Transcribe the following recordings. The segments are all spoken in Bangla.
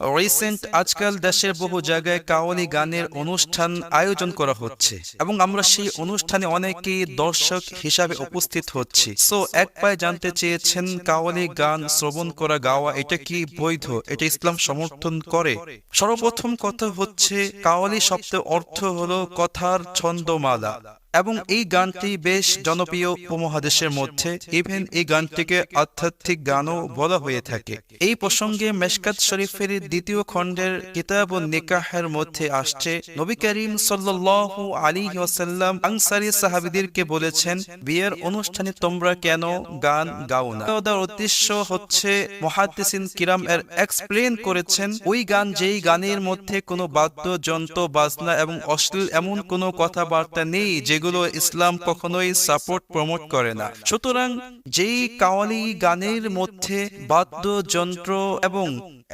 রিসেন্ট আজকাল দেশের বহু জায়গায় কাওয়ালি গানের অনুষ্ঠান আয়োজন করা হচ্ছে এবং আমরা সেই অনুষ্ঠানে অনেকেই দর্শক হিসাবে উপস্থিত হচ্ছি। সো এক পায়ে জানতে চেয়েছেন কাওয়ালি গান শ্রবণ করা গাওয়া এটা কি বৈধ? এটা ইসলাম সমর্থন করে? সর্বপ্রথম কথা হচ্ছে কাওয়ালি শব্দের অর্থ হলো কথার ছন্দমালা। এবং এই গানটি বেশ জনপ্রিয় উপমহাদেশের মধ্যে। ইভেন এই গানটিকে আধ্যাত্মিক গানও বলা হয়ে থাকে। এই প্রসঙ্গে মেশকাত শরীফের দ্বিতীয় খণ্ডের কিতাব ও নিকাহের মধ্যে আসছে নবী করিম সাল্লাল্লাহু আলাইহি ওয়াসাল্লাম আনসারী সাহাবীদেরকে বলেছেন বিয়ের অনুষ্ঠানে তোমরা কেন গান গাও না? উদ্দেশ্য হচ্ছে মুহাদ্দিসিন কিরাম এর এক্সপ্লেন করেছেন ওই গান যেই গানের মধ্যে কোনো বাদ্যযন্ত্র বাজনা এবং অশ্লীল এমন কোনো কথাবার্তা নেই যেগুলো ইসলাম কখনোই সাপোর্ট প্রমোট করে না। সুতরাং যেই কাওয়ালি গানের মধ্যে বাদ্যযন্ত্র এবং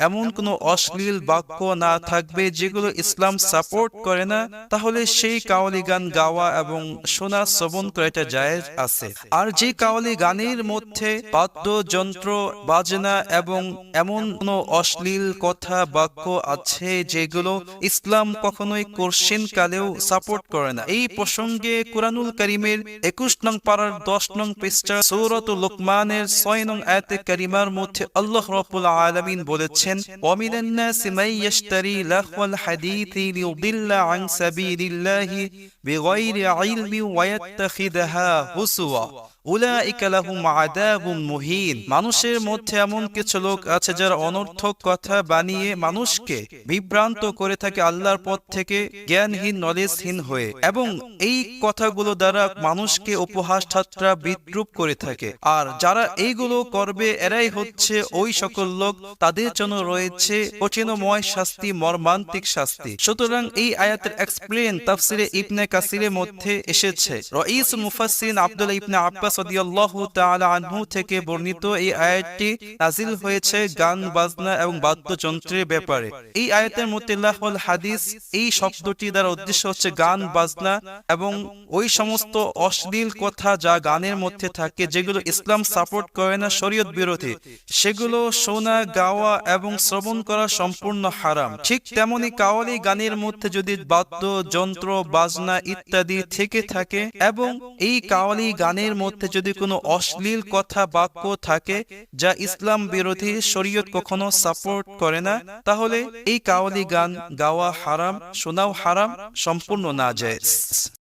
এমন কোনো অশ্লীল বাক্য না থাকবে যেগুলো ইসলাম সাপোর্ট করে না, তাহলে সেই কাওয়ালি গান গাওয়া এবং শোনা শ্রবণ করা এটা জায়েজ আছে। আর যে কাওয়ালি গানের মধ্যে বাদ্যযন্ত্র, বাজনা এবং এমন কোনো অশ্লীল কথা বাক্য আছে যেগুলো ইসলাম কখনোই কোর্সিন কালেও সাপোর্ট করে না। এই প্রসঙ্গে কুরআনুল করিমের একুশ নং পাড়ার দশ নং পৃষ্ঠা সৌরত লোকমানের ছয় নং আয়াতে কারিমার মধ্যে আল্লাহ রব্বুল আলামিন বলেছেন ومن الناس من يشتري لهو الحديث ليضل عن سبيل الله بغير علم ويتخذها هزوا উলাইকা লাহুম আযাবুম মুহিন মানুষের মধ্যে এমন কিছু লোক আছে যারা অনর্থক কথা বানিয়ে মানুষকে বিভ্রান্ত করে থাকে আল্লাহর পথ থেকে জ্ঞানহীন নলেজহীন হয়ে এবং এই কথাগুলো দ্বারা মানুষকে উপহাস ঠাট্টা বিদ্রুপ করে থাকে আর যারা এইগুলো করবে এরাই হচ্ছে ওই সকল লোক তাদের জন্য রয়েছে কঠিনময় শাস্তি মর্মান্তিক শাস্তি সুতরাং এই আয়াতের এক্সপ্লেন তাফসিরে ইবনে কাসিরের মধ্যে এসেছে। রঈস মুফাসসিরিন আব্দুল্লাহ ইবনে আব্বাস রাদিয়াল্লাহু তাআলা আনহু থেকে বর্ণিত এই আয়াতটি নাজিল হয়েছে গান, বাজনা এবং বাদ্যযন্ত্রের ব্যাপারে। এই আয়াতের মধ্যে লাহুল হাদিস এই শব্দটি দ্বারা উদ্দেশ্য হচ্ছে গান, বাজনা এবং ওই সমস্ত অশ্লীল কথা যা গানের মধ্যে থাকে, যেগুলো ইসলাম সাপোর্ট করে না শরীয়ত বিরোধী। সেগুলো শোনা, গাওয়া এবং শ্রবণ করা সম্পূর্ণ হারাম। ঠিক তেমনি কাওয়ালি গানের মধ্যে যদি বাদ্য যন্ত্র বাজনা ইত্যাদি থেকে থাকে এবং এই কাওয়ালি গানের মধ্যে যদি কোনো অশ্লীল কথা, বাক্য থাকে যা ইসলাম বিরোধী শরীয়ত কখনো সাপোর্ট করে না, তাহলে এই কাওয়ালি গান গাওয়া হারাম, শোনাও হারাম, সম্পূর্ণ না যায়